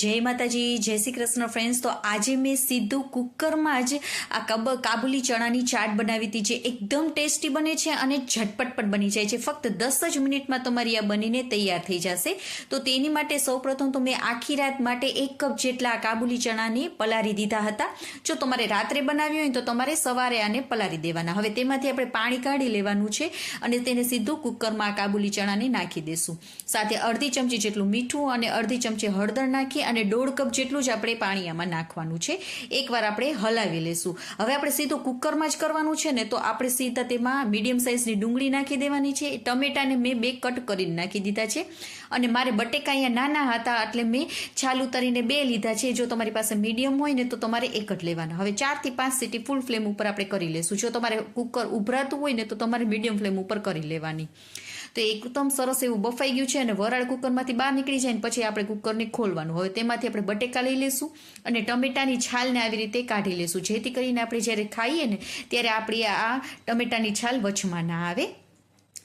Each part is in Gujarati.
જય માતાજી, જય શ્રી કૃષ્ણ ફ્રેન્ડ્સ તો આજે મેં સીધું કુકરમાં જ આ કબ, કાબુલી ચણાની ચાટ બનાવી હતી જે એકદમ ટેસ્ટી બને છે અને ઝટપટ પણ બની જાય છે. ફક્ત દસ જ મિનિટમાં તમારી આ બનીને તૈયાર થઈ જશે. તો તેની માટે સૌપ્રથમ તો મેં આખી રાત માટે એક કપ જેટલા કાબુલી ચણાને પલારી દીધા હતા. જો તમારે રાત્રે બનાવ્યું હોય તો તમારે સવારે આને પલારી દેવાના. હવે તેમાંથી આપણે પાણી કાઢી લેવાનું છે અને તેને સીધું કુકરમાં આ કાબુલી ચણાને નાખી દેશું. સાથે અડધી ચમચી જેટલું મીઠું અને અડધી ચમચી હળદર નાખી અને દોઢ કપ જેટલું જ આપણે પાણી આમાં નાખવાનું છે. એકવાર આપણે હલાવી લેશું. હવે આપણે સીધું કુકરમાં જ કરવાનું છે ને તો આપણે સીધા તેમાં મીડિયમ સાઇઝની ડુંગળી નાખી દેવાની છે. ટમેટાને મેં બે કટ કરીને નાખી દીધા છે. અને મારે બટેકા અહીંયા નાના હતા એટલે મેં છાલ ઉતારીને બે લીધા છે. જો તમારી પાસે મીડિયમ હોય ને તો તમારે એક જ લેવાના. હવે ચારથી પાંચ સીટી ફૂલ ફ્લેમ ઉપર આપણે કરી લેશું. જો તમારે કુકર ઉભરાતું હોય ને તો તમારે મીડિયમ ફ્લેમ ઉપર કરી લેવાની. તો એકદમ સરસ એવું બફાઈ ગયું છે અને વરાળ કુકરમાંથી બહાર નીકળી જાય ને પછી આપણે કુકરને ખોલવાનું. હવે તેમાંથી આપણે બટેકા લઈ લેશું અને ટમેટાની છાલને આવી રીતે કાઢી લેશું જેથી કરીને આપણે જ્યારે ખાઈએ ને ત્યારે આપણી આ ટમેટાની છાલ વચમાં ના આવે.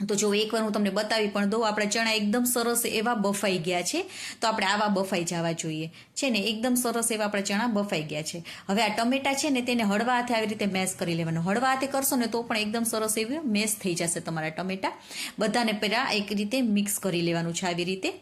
તો જો એકવાર હું તમને બતાવી પણ દઉં, આપણા ચણા એકદમ સરસ એવા બફાઈ ગયા છે. તો આપણે આવા બફાઈ જવા જોઈએ. છે ને, એકદમ સરસ એવા આપણા ચણા બફાઈ ગયા છે. હવે આ ટમેટા છે ને, તેને હળવા હાથે આવી રીતે મેશ કરી લેવાનું. હળવા હાથે કરશો ને, તો પણ એકદમ સરસ એવું મેશ થઈ જશે તમારા ટમેટા. બધાને પહેલાં એક રીતે મિક્સ કરી લેવાનું છે આવી રીતે.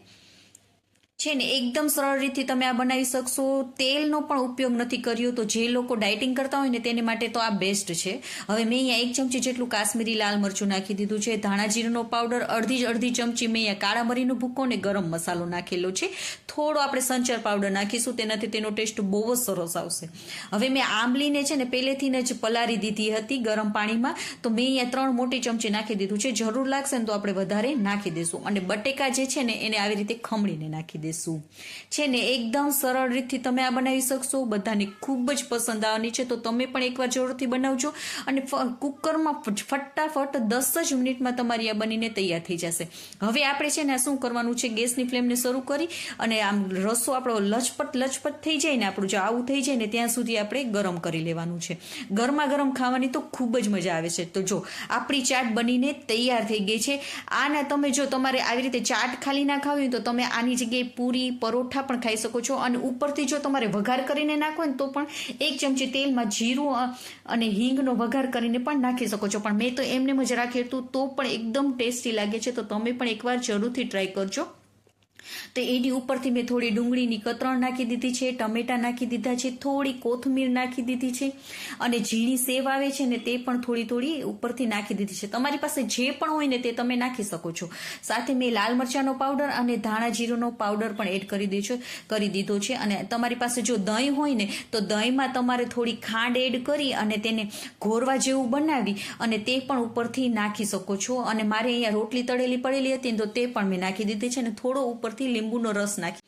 છે ને, એકદમ સરળ રીતથી તમે આ બનાવી શકશો. તેલનો પણ ઉપયોગ નથી કર્યો, તો જે લોકો ડાયટિંગ કરતા હોય ને, તેને માટે તો આ બેસ્ટ છે. હવે મેં અહીંયા એક ચમચી જેટલું કાશ્મીરી લાલ મરચું નાખી દીધું છે. ધાણા જીરુંનો પાવડર, અડધી જ અડધી ચમચી મેં અહીંયા કાળા મરીનો ભૂકો અને ગરમ મસાલો નાખેલો છે. થોડો આપણે સંચર પાવડર નાખીશું, તેનાથી તેનો ટેસ્ટ બહુ જ સરસ આવશે. હવે મેં આંબલીને છે ને પહેલેથી જ પલારી દીધી હતી ગરમ પાણીમાં. તો મેં અહીંયા ત્રણ મોટી ચમચી નાખી દીધું છે. જરૂર લાગશે ને તો આપણે વધારે નાખી દઈશું અને બટેકા જે છે ને, એને આવી રીતે ખમણીને નાખી દેશું છે ને એકદમ સરળ રીતથી તમે આ બનાવી શકશો. બધાને ખૂબ જ પસંદ આવવાની છે. તો તમે પણ એકવાર જરૂરથી બનાવજો. અને કુકરમાં ફટાફટ દસ જ મિનિટમાં તમારી આ બનીને તૈયાર થઈ જશે. હવે આપણે છે ને, આ શું કરવાનું છે? ગેસની ફ્લેમને શરૂ કરી અને આમ રસો આપણો લચપટ લચપટ થઈ જાય ને, આપણું જો આવું થઈ જાય ને, ત્યાં સુધી આપણે ગરમ કરી લેવાનું છે. ગરમા ગરમ ખાવાની તો ખૂબ જ મજા આવે છે. તો જો, આપણી ચાટ બનીને તૈયાર થઈ ગઈ છે. આના તમે જો તમારે આવી રીતે ચાટ ખાલી ના ખાવી તો તમે આની જગ્યાએ પૂરી પરોઠા પણ ખાઈ શકો છો. અને ઉપરથી જો તમારે વઘાર કરીને નાખો ને તો પણ એક ચમચી તેલમાં જીરું અને હિંગનો વઘાર કરીને પણ નાખી શકો છો. પણ મેં તો એમને જ રાખ્યું હતું તો પણ એકદમ ટેસ્ટી લાગે છે. તો તમે પણ એકવાર જરૂરથી ટ્રાય કરજો. તો એની ઉપરથી મેં થોડી ડુંગળીની કતરણ નાખી દીધી છે, ટમેટા નાખી દીધા છે, થોડી કોથમીર નાખી દીધી છે અને ઝીણી સેવ આવે છે ને તે પણ થોડી થોડી ઉપરથી નાખી દીધી છે. તમારી પાસે જે પણ હોય ને તે તમે નાખી શકો છો. સાથે મેં લાલ મરચાંનો પાવડર અને ધાણા જીરુંનો પાવડર પણ એડ કરી દીધો કરી દીધો છે. અને તમારી પાસે જો દહીં હોય ને, તો દહીંમાં તમારે થોડી ખાંડ એડ કરી અને તેને ઘોરવા જેવું બનાવી અને તે પણ ઉપરથી નાખી શકો છો. અને મારે અહીંયા રોટલી તળેલી પડેલી હતી તો તે પણ મેં નાખી દીધી છે અને થોડો ઉપરથી લીંબુનો રસ નાખી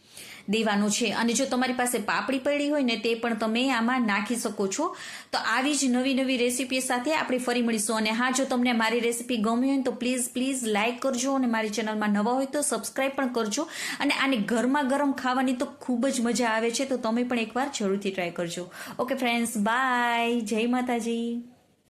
દેવાનો છે. અને જો તમારી પાસે પાપડી પડી હોય ને તે પણ તમે આમાં નાખી શકો છો. તો આવી જ નવી નવી રેસીપી સાથે આપણે ફરી મળીશું. અને હા, જો તમને મારી રેસીપી ગમી હોય તો પ્લીઝ પ્લીઝ લાઇક કરજો અને મારી ચેનલમાં નવા હોય તો સબસ્ક્રાઈબ પણ કરજો. અને આને ગરમા ગરમ ખાવાની તો ખૂબ જ મજા આવે છે. તો તમે પણ એકવાર જરૂરથી ટ્રાય કરજો. Okay, friends, bye. જય માતાજી.